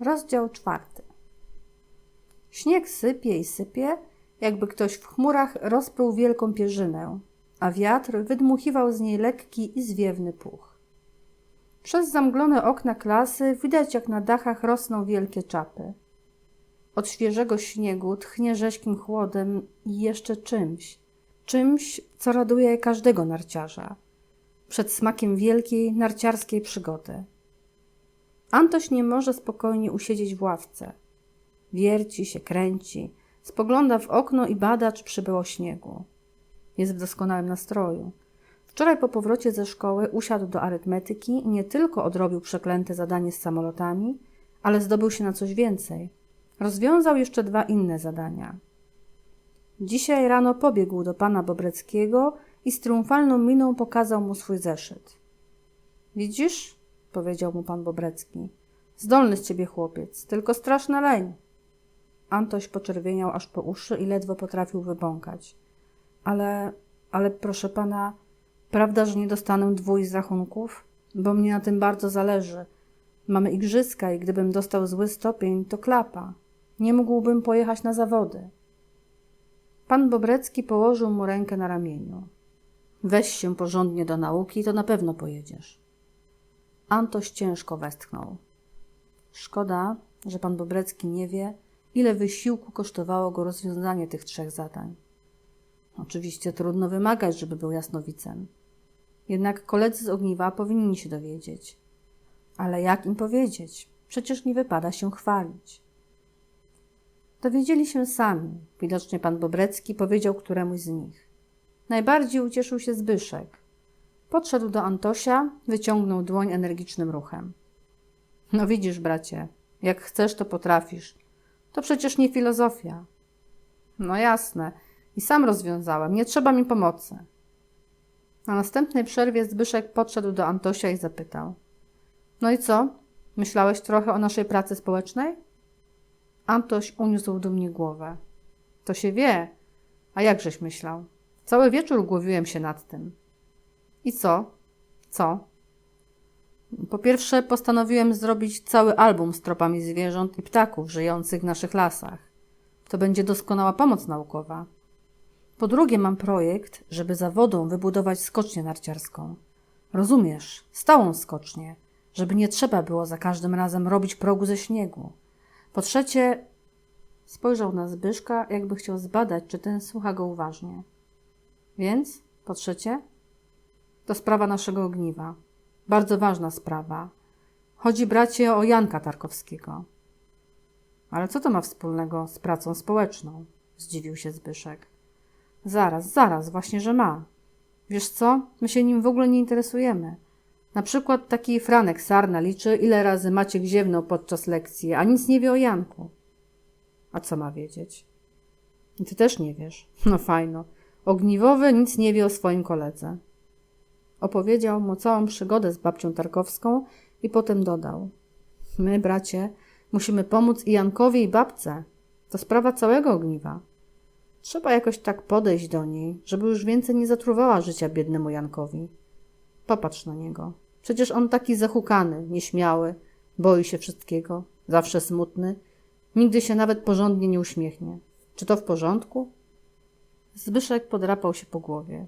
Rozdział czwarty. Śnieg sypie i sypie, jakby ktoś w chmurach rozpruł wielką pierzynę, a wiatr wydmuchiwał z niej lekki i zwiewny puch. Przez zamglone okna klasy widać, jak na dachach rosną wielkie czapy. Od świeżego śniegu tchnie rzeźkim chłodem i jeszcze czymś, czymś, co raduje każdego narciarza, przed smakiem wielkiej narciarskiej przygody. Antoś nie może spokojnie usiedzieć w ławce. Wierci się, kręci, spogląda w okno i bada, czy przybyło śniegu. Jest w doskonałym nastroju. Wczoraj po powrocie ze szkoły usiadł do arytmetyki i nie tylko odrobił przeklęte zadanie z samolotami, ale zdobył się na coś więcej. Rozwiązał jeszcze dwa inne zadania. Dzisiaj rano pobiegł do pana Bobreckiego i z triumfalną miną pokazał mu swój zeszyt. Widzisz? Powiedział mu pan Bobrecki. Zdolny z ciebie chłopiec, tylko straszna leń. Antoś poczerwieniał aż po uszy i ledwo potrafił wybąkać. Ale, ale proszę pana, prawda, że nie dostanę dwój z rachunków? Bo mnie na tym bardzo zależy. Mamy igrzyska i gdybym dostał zły stopień, to klapa. Nie mógłbym pojechać na zawody. Pan Bobrecki położył mu rękę na ramieniu. Weź się porządnie do nauki, to na pewno pojedziesz. Antoś ciężko westchnął. Szkoda, że pan Bobrecki nie wie, ile wysiłku kosztowało go rozwiązanie tych trzech zadań. Oczywiście trudno wymagać, żeby był jasnowicem. Jednak koledzy z ogniwa powinni się dowiedzieć. Ale jak im powiedzieć? Przecież nie wypada się chwalić. Dowiedzieli się sami. Widocznie pan Bobrecki powiedział któremuś z nich. Najbardziej ucieszył się Zbyszek. Podszedł do Antosia, wyciągnął dłoń energicznym ruchem. No widzisz, bracie, jak chcesz, to potrafisz. To przecież nie filozofia. No jasne. I sam rozwiązałem. Nie trzeba mi pomocy. Na następnej przerwie Zbyszek podszedł do Antosia i zapytał. No i co? Myślałeś trochę o naszej pracy społecznej? Antoś uniósł dumnie głowę. To się wie. A jakżeś myślał? Cały wieczór głowiłem się nad tym. I co? Co? Po pierwsze, postanowiłem zrobić cały album z tropami zwierząt i ptaków żyjących w naszych lasach. To będzie doskonała pomoc naukowa. Po drugie, mam projekt, żeby za wodą wybudować skocznię narciarską. Rozumiesz, stałą skocznię, żeby nie trzeba było za każdym razem robić progu ze śniegu. Po trzecie, spojrzał na Zbyszka, jakby chciał zbadać, czy ten słucha go uważnie. Więc, po trzecie, to sprawa naszego ogniwa. Bardzo ważna sprawa. Chodzi, bracie, o Janka Tarkowskiego. Ale co to ma wspólnego z pracą społeczną? Zdziwił się Zbyszek. Zaraz, zaraz, właśnie, że ma. Wiesz co? My się nim w ogóle nie interesujemy. Na przykład taki Franek Sarna liczy, ile razy Maciek ziewnął podczas lekcji, a nic nie wie o Janku. A co ma wiedzieć? I ty też nie wiesz. No fajno. Ogniwowy nic nie wie o swoim koledze. Opowiedział mu całą przygodę z babcią Tarkowską i potem dodał. My, bracie, musimy pomóc i Jankowi, i babce. To sprawa całego ogniwa. Trzeba jakoś tak podejść do niej, żeby już więcej nie zatruwała życia biednemu Jankowi. Popatrz na niego. Przecież on taki zahukany, nieśmiały, boi się wszystkiego, zawsze smutny, nigdy się nawet porządnie nie uśmiechnie. Czy to w porządku? Zbyszek podrapał się po głowie.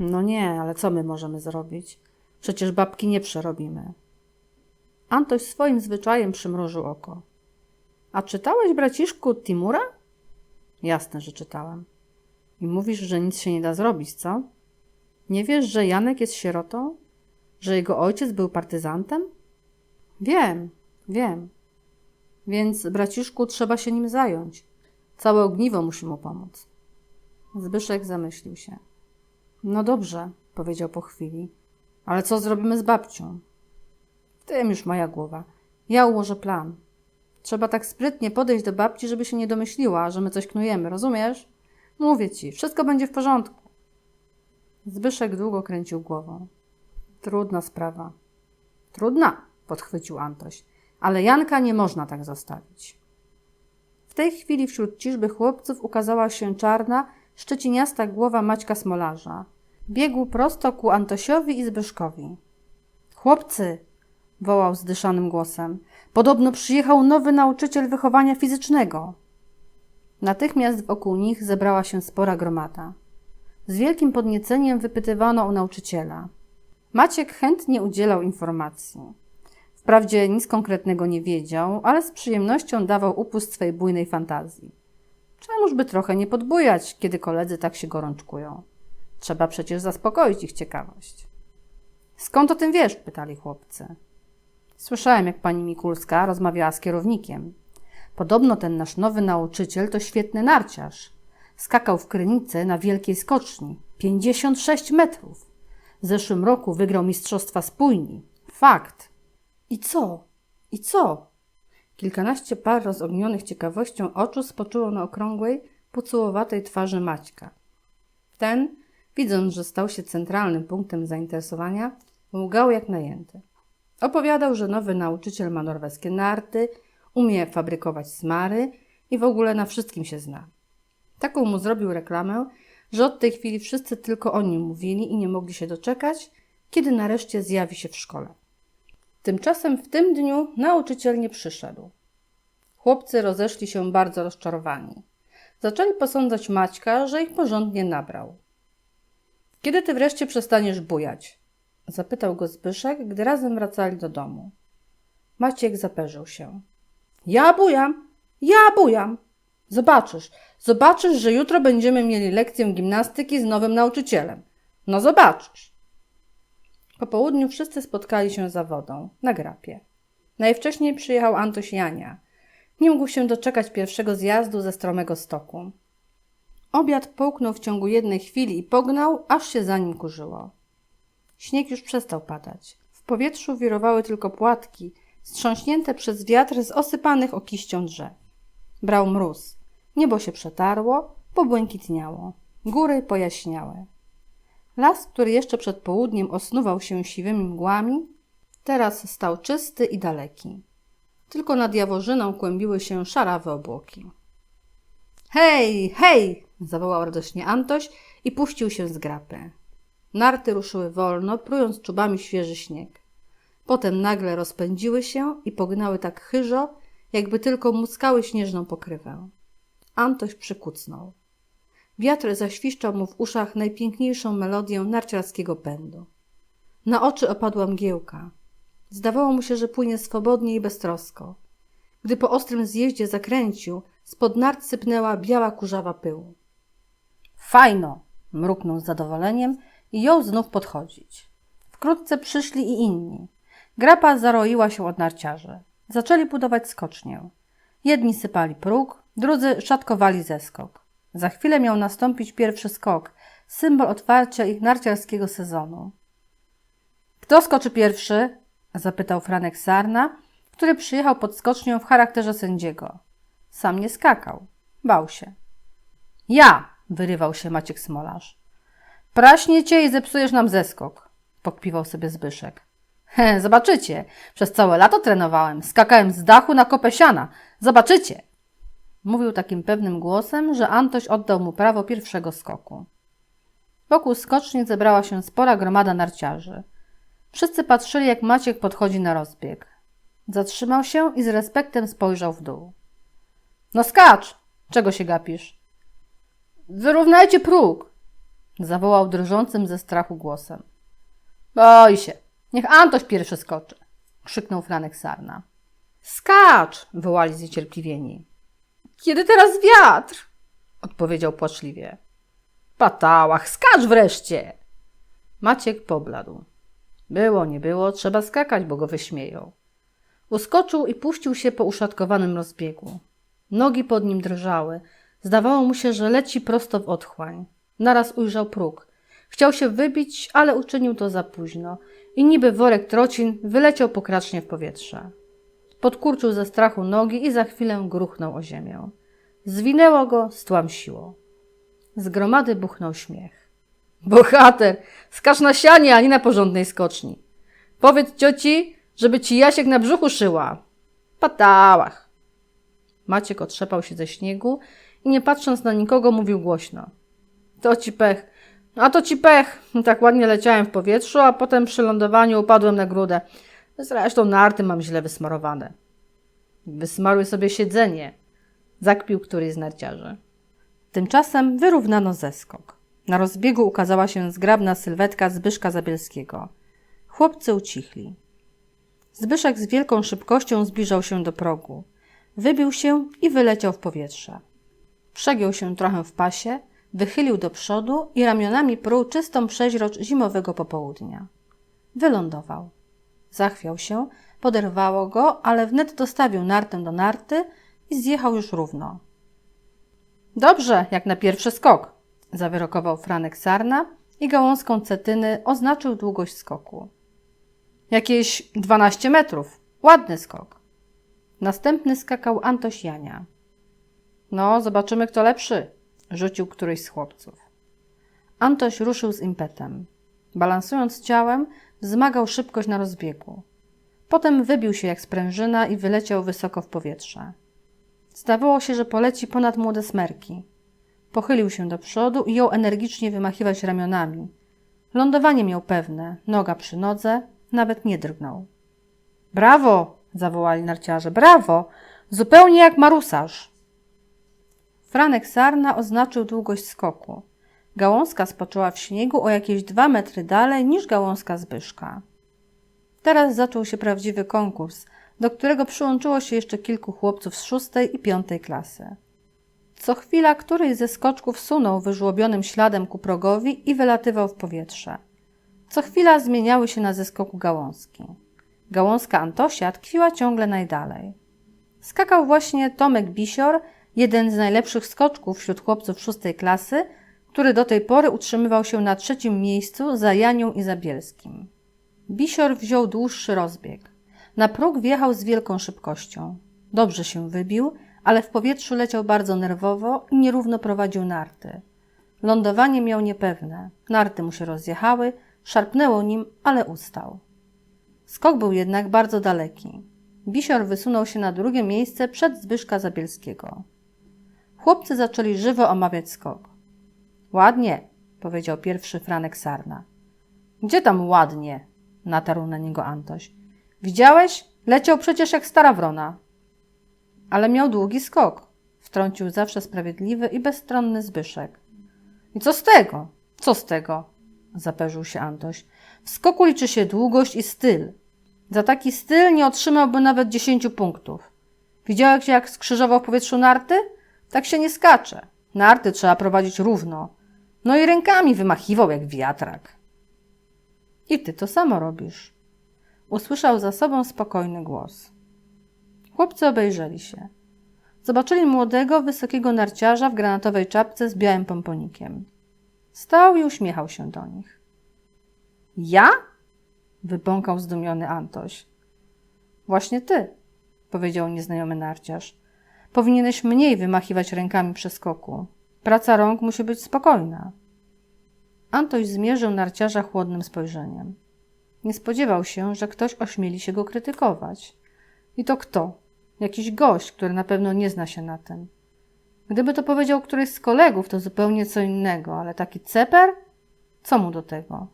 No nie, ale co my możemy zrobić? Przecież babki nie przerobimy. Antoś swoim zwyczajem przymrużył oko. A czytałeś, braciszku, Timura? Jasne, że czytałem. I mówisz, że nic się nie da zrobić, co? Nie wiesz, że Janek jest sierotą? Że jego ojciec był partyzantem? Wiem, wiem. Więc, braciszku, trzeba się nim zająć. Całe ogniwo musi mu pomóc. Zbyszek zamyślił się. No dobrze, powiedział po chwili. Ale co zrobimy z babcią? W tym już moja głowa. Ja ułożę plan. Trzeba tak sprytnie podejść do babci, żeby się nie domyśliła, że my coś knujemy, rozumiesz? Mówię ci, wszystko będzie w porządku. Zbyszek długo kręcił głową. Trudna sprawa. Trudna, podchwycił Antoś. Ale Janka nie można tak zostawić. W tej chwili wśród ciżby chłopców ukazała się czarna, szczeciniasta głowa Maćka Smolarza. Biegł prosto ku Antosiowi i Zbyszkowi. Chłopcy, wołał zdyszanym głosem, Podobno przyjechał nowy nauczyciel wychowania fizycznego. Natychmiast wokół nich zebrała się spora gromada. Z wielkim podnieceniem wypytywano o nauczyciela. Maciek chętnie udzielał informacji. Wprawdzie nic konkretnego nie wiedział, ale z przyjemnością dawał upust swej bujnej fantazji. Czemuż by trochę nie podbujać, kiedy koledzy tak się gorączkują? Trzeba przecież zaspokoić ich ciekawość. Skąd o tym wiesz? pytali chłopcy. Słyszałem, jak pani Mikulska rozmawiała z kierownikiem. Podobno ten nasz nowy nauczyciel to świetny narciarz. Skakał w Krynicy na wielkiej skoczni. 56 metrów. W zeszłym roku wygrał Mistrzostwa Spójni. Fakt. I co? I co? Kilkanaście par rozognionych ciekawością oczu spoczęło na okrągłej, pocułowatej twarzy Maćka. Ten, widząc, że stał się centralnym punktem zainteresowania, łgał jak najęty. Opowiadał, że nowy nauczyciel ma norweskie narty, umie fabrykować smary i w ogóle na wszystkim się zna. Taką mu zrobił reklamę, że od tej chwili wszyscy tylko o nim mówili i nie mogli się doczekać, kiedy nareszcie zjawi się w szkole. Tymczasem w tym dniu nauczyciel nie przyszedł. Chłopcy rozeszli się bardzo rozczarowani. Zaczęli posądzać Maćka, że ich porządnie nabrał. Kiedy ty wreszcie przestaniesz bujać? Zapytał go Zbyszek, gdy razem wracali do domu. Maciek zaperzył się. Ja bujam, ja bujam. Zobaczysz, zobaczysz, że jutro będziemy mieli lekcję gimnastyki z nowym nauczycielem. No zobaczysz. Po południu wszyscy spotkali się za wodą, na grapie. Najwcześniej przyjechał Antoś Jania. Nie mógł się doczekać pierwszego zjazdu ze stromego stoku. Obiad połknął w ciągu jednej chwili i pognał, aż się za nim kurzyło. Śnieg już przestał padać. W powietrzu wirowały tylko płatki, strząśnięte przez wiatr z osypanych okiścią drzew. Brał mróz. Niebo się przetarło, pobłękitniało. Góry pojaśniały. Las, który jeszcze przed południem osnuwał się siwymi mgłami, teraz stał czysty i daleki. Tylko nad Jaworzyną kłębiły się szarawe obłoki. Hej, hej! Zawołał radośnie Antoś i puścił się z grapy. Narty ruszyły wolno, prując czubami świeży śnieg. Potem nagle rozpędziły się i pognały tak chyżo, jakby tylko muskały śnieżną pokrywę. Antoś przykucnął. Wiatr zaświszczał mu w uszach najpiękniejszą melodię narciarskiego pędu. Na oczy opadła mgiełka. Zdawało mu się, że płynie swobodnie i beztrosko. Gdy po ostrym zjeździe zakręcił, spod nart sypnęła biała kurzawa pyłu. Fajno! mruknął z zadowoleniem i jął znów podchodzić. Wkrótce przyszli i inni. Grapa zaroiła się od narciarzy. Zaczęli budować skocznię. Jedni sypali próg, drudzy szatkowali zeskok. Za chwilę miał nastąpić pierwszy skok, symbol otwarcia ich narciarskiego sezonu. Kto skoczy pierwszy? zapytał Franek Sarna, który przyjechał pod skocznią w charakterze sędziego. Sam nie skakał. Bał się. Ja! Wyrywał się Maciek Smolarz. Praśnie cię i zepsujesz nam zeskok, pokpiwał sobie Zbyszek. He, zobaczycie. Przez całe lato trenowałem. Skakałem z dachu na kopę siana. Zobaczycie. Mówił takim pewnym głosem, że Antoś oddał mu prawo pierwszego skoku. Wokół skoczni zebrała się spora gromada narciarzy. Wszyscy patrzyli, jak Maciek podchodzi na rozbieg. Zatrzymał się i z respektem spojrzał w dół. No skacz! Czego się gapisz? Wyrównajcie próg! Zawołał drżącym ze strachu głosem. Boi się. Niech Antoś pierwszy skoczy! Krzyknął Franek Sarna. Skacz! wołali zniecierpliwieni. Kiedy teraz wiatr? Odpowiedział płaczliwie. Patałach, skacz wreszcie! Maciek pobladł. Było, nie było, trzeba skakać, bo go wyśmieją. Uskoczył i puścił się po uszatkowanym rozbiegu. Nogi pod nim drżały. Zdawało mu się, że leci prosto w otchłań. Naraz ujrzał próg. Chciał się wybić, ale uczynił to za późno i niby worek trocin wyleciał pokracznie w powietrze. Podkurczył ze strachu nogi i za chwilę gruchnął o ziemię. Zwinęło go, stłamsiło. Z gromady buchnął śmiech. Bohater, skacz na sianie, ani na porządnej skoczni. Powiedz cioci, żeby ci Jasiek na brzuchu szyła. Patałach. Maciek otrzepał się ze śniegu i nie patrząc na nikogo mówił głośno. To ci pech. A to ci pech. Tak ładnie leciałem w powietrzu, a potem przy lądowaniu upadłem na grudę. Zresztą narty mam źle wysmarowane. Wysmarły sobie siedzenie, zakpił któryś z narciarzy. Tymczasem wyrównano zeskok. Na rozbiegu ukazała się zgrabna sylwetka Zbyszka Zabielskiego. Chłopcy ucichli. Zbyszek z wielką szybkością zbliżał się do progu. Wybił się i wyleciał w powietrze. Przegiął się trochę w pasie, wychylił do przodu i ramionami pruł czystą przeźrocz zimowego popołudnia. Wylądował. Zachwiał się, poderwało go, ale wnet dostawił nartę do narty i zjechał już równo. Dobrze, jak na pierwszy skok, zawyrokował Franek Sarna i gałązką cetyny oznaczył długość skoku. Jakieś 12 metrów. Ładny skok. Następny skakał Antoś Jania. No, zobaczymy, kto lepszy, rzucił któryś z chłopców. Antoś ruszył z impetem. Balansując ciałem, wzmagał szybkość na rozbiegu. Potem wybił się jak sprężyna i wyleciał wysoko w powietrze. Zdawało się, że poleci ponad młode smerki. Pochylił się do przodu i jął energicznie wymachiwać ramionami. Lądowanie miał pewne, noga przy nodze, nawet nie drgnął. Brawo! zawołali narciarze. Brawo! Zupełnie jak marusarz. Franek Sarna oznaczył długość skoku. Gałązka spoczęła w śniegu o jakieś dwa metry dalej niż gałązka Zbyszka. Teraz zaczął się prawdziwy konkurs, do którego przyłączyło się jeszcze kilku chłopców z szóstej i piątej klasy. Co chwila któryś ze skoczków sunął wyżłobionym śladem ku progowi i wylatywał w powietrze. Co chwila zmieniały się na zeskoku gałązki. Gałązka Antosia tkwiła ciągle najdalej. Skakał właśnie Tomek Bisior, jeden z najlepszych skoczków wśród chłopców szóstej klasy, który do tej pory utrzymywał się na trzecim miejscu za Janią i Zabielskim. Bisior wziął dłuższy rozbieg. Na próg wjechał z wielką szybkością. Dobrze się wybił, ale w powietrzu leciał bardzo nerwowo i nierówno prowadził narty. Lądowanie miał niepewne. Narty mu się rozjechały, szarpnęło nim, ale ustał. Skok był jednak bardzo daleki. Bisior wysunął się na drugie miejsce przed Zbyszka Zabielskiego. Chłopcy zaczęli żywo omawiać skok. Ładnie, powiedział pierwszy Franek Sarna. Gdzie tam ładnie? natarł na niego Antoś. Widziałeś? Leciał przecież jak stara wrona. Ale miał długi skok, wtrącił zawsze sprawiedliwy i bezstronny Zbyszek. I co z tego? Co z tego? zaperzył się Antoś. W skoku liczy się długość i styl. Za taki styl nie otrzymałby nawet dziesięciu punktów. Widziałeś, jak skrzyżował w powietrzu narty? Tak się nie skacze. Narty trzeba prowadzić równo. No i rękami wymachiwał jak wiatrak. I ty to samo robisz. Usłyszał za sobą spokojny głos. Chłopcy obejrzeli się. Zobaczyli młodego, wysokiego narciarza w granatowej czapce z białym pomponikiem. Stał i uśmiechał się do nich. Ja? wypąkał zdumiony Antoś. Właśnie ty, powiedział nieznajomy narciarz. Powinieneś mniej wymachiwać rękami przy skoku. Praca rąk musi być spokojna. Antoś zmierzył narciarza chłodnym spojrzeniem. Nie spodziewał się, że ktoś ośmieli się go krytykować. I to kto? Jakiś gość, który na pewno nie zna się na tym. Gdyby to powiedział któryś z kolegów, to zupełnie co innego, ale taki ceper? Co mu do tego?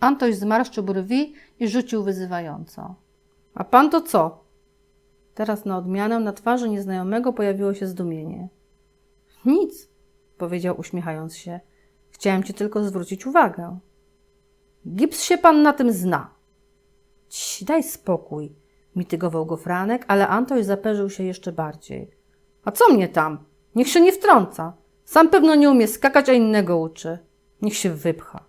Antoś zmarszczył brwi i rzucił wyzywająco. A pan to co? Teraz na odmianę na twarzy nieznajomego pojawiło się zdumienie. Nic, powiedział uśmiechając się. Chciałem ci tylko zwrócić uwagę. Gips się pan na tym zna. Ci, daj spokój, mitygował go Franek, ale Antoś zaperzył się jeszcze bardziej. A co mnie tam? Niech się nie wtrąca. Sam pewno nie umie skakać, a innego uczy. Niech się wypcha.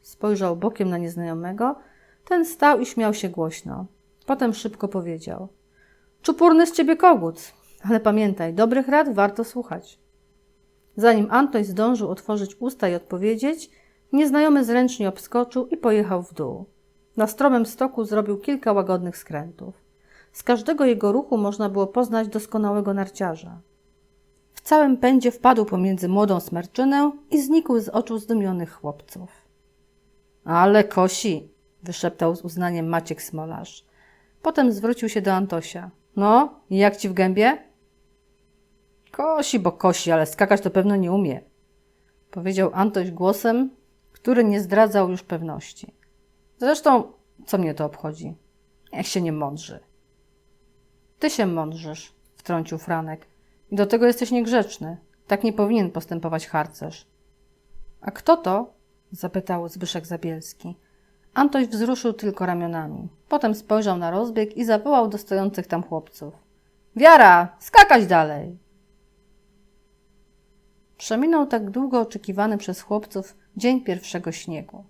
Spojrzał bokiem na nieznajomego. Ten stał i śmiał się głośno. Potem szybko powiedział. Czupurny z ciebie kogut, ale pamiętaj, dobrych rad warto słuchać. Zanim Antoś zdążył otworzyć usta i odpowiedzieć, nieznajomy zręcznie obskoczył i pojechał w dół. Na stromym stoku zrobił kilka łagodnych skrętów. Z każdego jego ruchu można było poznać doskonałego narciarza. W całym pędzie wpadł pomiędzy młodą smerczynę i znikł z oczu zdumionych chłopców. Ale kosi, wyszeptał z uznaniem Maciek Smolarz. Potem zwrócił się do Antosia. No, i jak ci w gębie? Kosi, bo kosi, ale skakać to pewno nie umie. Powiedział Antoś głosem, który nie zdradzał już pewności. Zresztą, co mnie to obchodzi? Niech się nie mądrzy. Ty się mądrzysz, wtrącił Franek. I do tego jesteś niegrzeczny. Tak nie powinien postępować harcerz. A kto to? zapytał Zbyszek Zabielski. Antoś wzruszył tylko ramionami. Potem spojrzał na rozbieg i zawołał do stojących tam chłopców. Wiara, skakać dalej! Przeminął tak długo oczekiwany przez chłopców dzień pierwszego śniegu.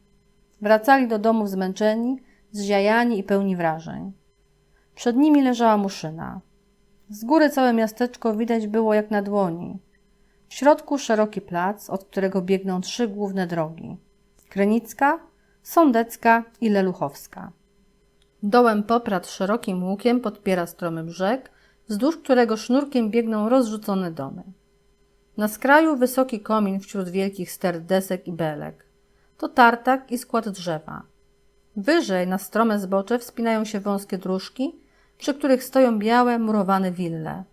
Wracali do domów zmęczeni, zziajani i pełni wrażeń. Przed nimi leżała muszyna. Z góry całe miasteczko widać było jak na dłoni. W środku szeroki plac, od którego biegną trzy główne drogi. Krenicka, Sądecka i Leluchowska. Dołem poprat szerokim łukiem podpiera stromy brzeg, wzdłuż którego sznurkiem biegną rozrzucone domy. Na skraju wysoki komin wśród wielkich ster desek i belek. To tartak i skład drzewa. Wyżej na strome zbocze wspinają się wąskie dróżki, przy których stoją białe, murowane wille.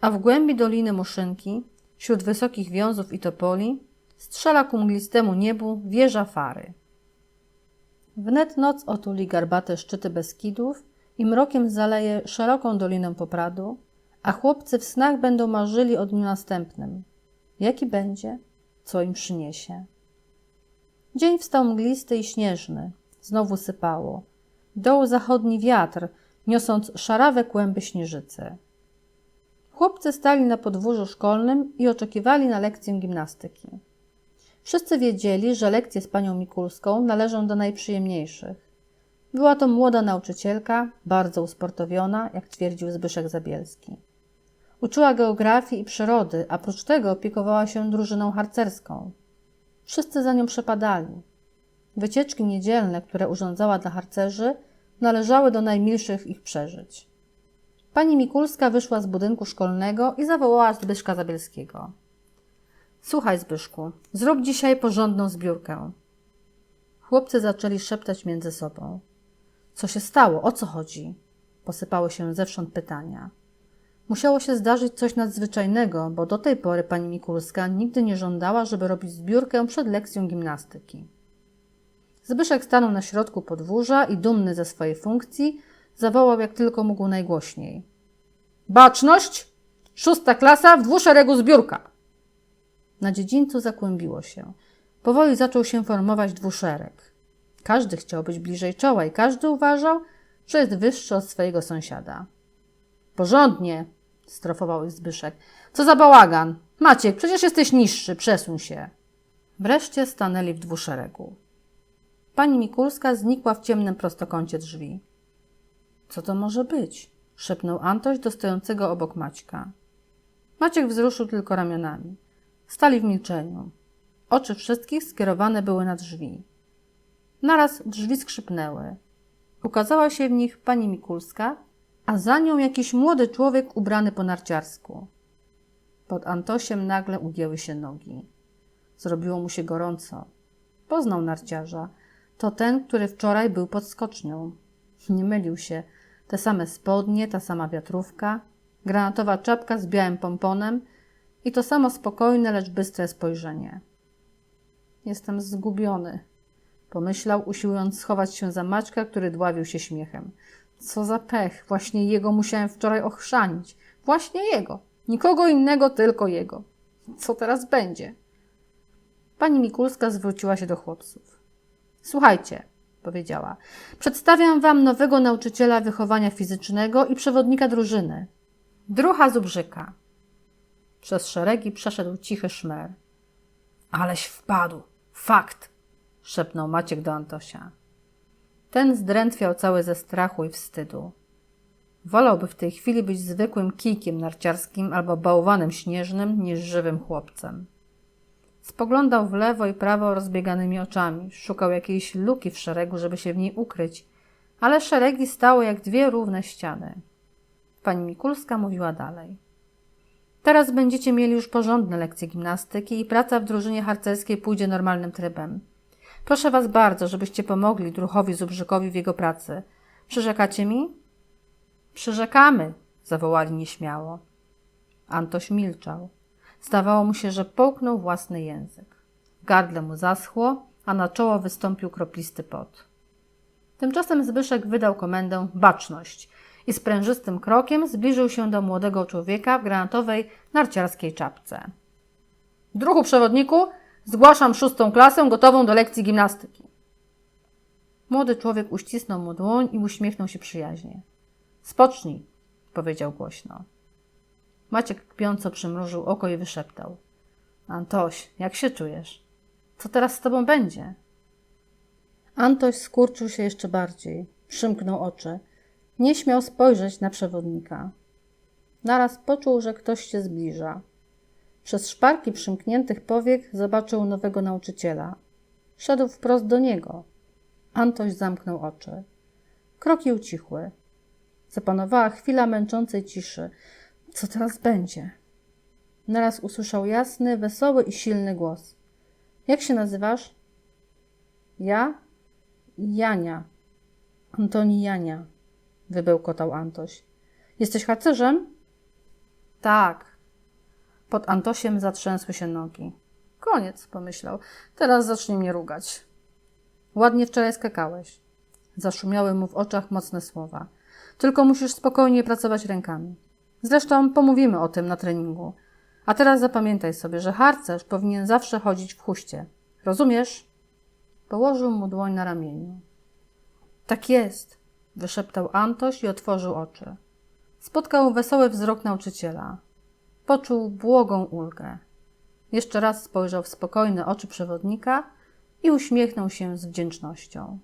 A w głębi doliny Muszynki, wśród wysokich wiązów i topoli, strzela ku mglistemu niebu wieża fary. Wnet noc otuli garbate szczyty Beskidów i mrokiem zaleje szeroką dolinę Popradu, a chłopcy w snach będą marzyli o dniu następnym. Jaki będzie, co im przyniesie. Dzień wstał mglisty i śnieżny. Znowu sypało. Doł zachodni wiatr, niosąc szarawe kłęby śnieżycy. Chłopcy stali na podwórzu szkolnym i oczekiwali na lekcję gimnastyki. Wszyscy wiedzieli, że lekcje z panią Mikulską należą do najprzyjemniejszych. Była to młoda nauczycielka, bardzo usportowiona, jak twierdził Zbyszek Zabielski. Uczyła geografii i przyrody, a prócz tego opiekowała się drużyną harcerską. Wszyscy za nią przepadali. Wycieczki niedzielne, które urządzała dla harcerzy, należały do najmilszych ich przeżyć. Pani Mikulska wyszła z budynku szkolnego i zawołała Zbyszka Zabielskiego. Słuchaj, Zbyszku, zrób dzisiaj porządną zbiórkę. Chłopcy zaczęli szeptać między sobą. Co się stało? O co chodzi? Posypały się zewsząd pytania. Musiało się zdarzyć coś nadzwyczajnego, bo do tej pory pani Mikulska nigdy nie żądała, żeby robić zbiórkę przed lekcją gimnastyki. Zbyszek stanął na środku podwórza i dumny ze swojej funkcji zawołał jak tylko mógł najgłośniej. Baczność! Szósta klasa w dwuszeregu zbiórka! Na dziedzińcu zakłębiło się. Powoli zaczął się formować dwuszereg. Każdy chciał być bliżej czoła i każdy uważał, że jest wyższy od swojego sąsiada. Porządnie, strofował Zbyszek. Co za bałagan! Maciek, przecież jesteś niższy, przesuń się. Wreszcie stanęli w dwuszeregu. Pani Mikulska znikła w ciemnym prostokącie drzwi. Co to może być? szepnął Antoś do stojącego obok Maćka. Maciek wzruszył tylko ramionami. Stali w milczeniu. Oczy wszystkich skierowane były na drzwi. Naraz drzwi skrzypnęły. Ukazała się w nich pani Mikulska, a za nią jakiś młody człowiek ubrany po narciarsku. Pod Antosiem nagle ugięły się nogi. Zrobiło mu się gorąco. Poznał narciarza. To ten, który wczoraj był pod skocznią. Nie mylił się. Te same spodnie, ta sama wiatrówka, granatowa czapka z białym pomponem i to samo spokojne, lecz bystre spojrzenie. Jestem zgubiony, pomyślał, usiłując schować się za Maćka, który dławił się śmiechem. Co za pech, właśnie jego musiałem wczoraj ochrzanić. Właśnie jego. Nikogo innego, tylko jego. Co teraz będzie? Pani Mikulska zwróciła się do chłopców. Słuchajcie, powiedziała. Przedstawiam wam nowego nauczyciela wychowania fizycznego i przewodnika drużyny. Drucha Zubrzyka. Przez szeregi przeszedł cichy szmer. Aleś wpadł. Fakt, szepnął Maciek do Antosia. Ten zdrętwiał cały ze strachu i wstydu. Wolałby w tej chwili być zwykłym kijkiem narciarskim albo bałwanem śnieżnym niż żywym chłopcem. Spoglądał w lewo i prawo rozbieganymi oczami, szukał jakiejś luki w szeregu, żeby się w niej ukryć, ale szeregi stały jak dwie równe ściany. Pani Mikulska mówiła dalej. Teraz będziecie mieli już porządne lekcje gimnastyki i praca w drużynie harcerskiej pójdzie normalnym trybem. Proszę was bardzo, żebyście pomogli druchowi Zubrzykowi w jego pracy. Przyrzekacie mi? Przyrzekamy, zawołali nieśmiało. Antoś milczał. Zdawało mu się, że połknął własny język. Gardle mu zaschło, a na czoło wystąpił kroplisty pot. Tymczasem Zbyszek wydał komendę baczność i sprężystym krokiem zbliżył się do młodego człowieka w granatowej narciarskiej czapce. Druhu przewodniku, zgłaszam szóstą klasę gotową do lekcji gimnastyki. Młody człowiek uścisnął mu dłoń i uśmiechnął się przyjaźnie. Spocznij, powiedział głośno. Maciek kpiąco przymrużył oko i wyszeptał. Antoś, jak się czujesz? Co teraz z tobą będzie? Antoś skurczył się jeszcze bardziej, przymknął oczy. Nie śmiał spojrzeć na przewodnika. Naraz poczuł, że ktoś się zbliża. Przez szparki przymkniętych powiek zobaczył nowego nauczyciela. Szedł wprost do niego. Antoś zamknął oczy. Kroki ucichły. Zapanowała chwila męczącej ciszy. Co teraz będzie? Naraz usłyszał jasny, wesoły i silny głos. Jak się nazywasz? Ja? Jania. Antoni Jania, wybełkotał Antoś. Jesteś harcerzem? Tak. Pod Antosiem zatrzęsły się nogi. Koniec, pomyślał. Teraz zacznie mnie rugać. Ładnie wczoraj skakałeś. Zaszumiały mu w oczach mocne słowa. Tylko musisz spokojnie pracować rękami. Zresztą pomówimy o tym na treningu. A teraz zapamiętaj sobie, że harcerz powinien zawsze chodzić w chuście. Rozumiesz? Położył mu dłoń na ramieniu. Tak jest, wyszeptał Antoś i otworzył oczy. Spotkał wesoły wzrok nauczyciela. Poczuł błogą ulgę. Jeszcze raz spojrzał w spokojne oczy przewodnika i uśmiechnął się z wdzięcznością.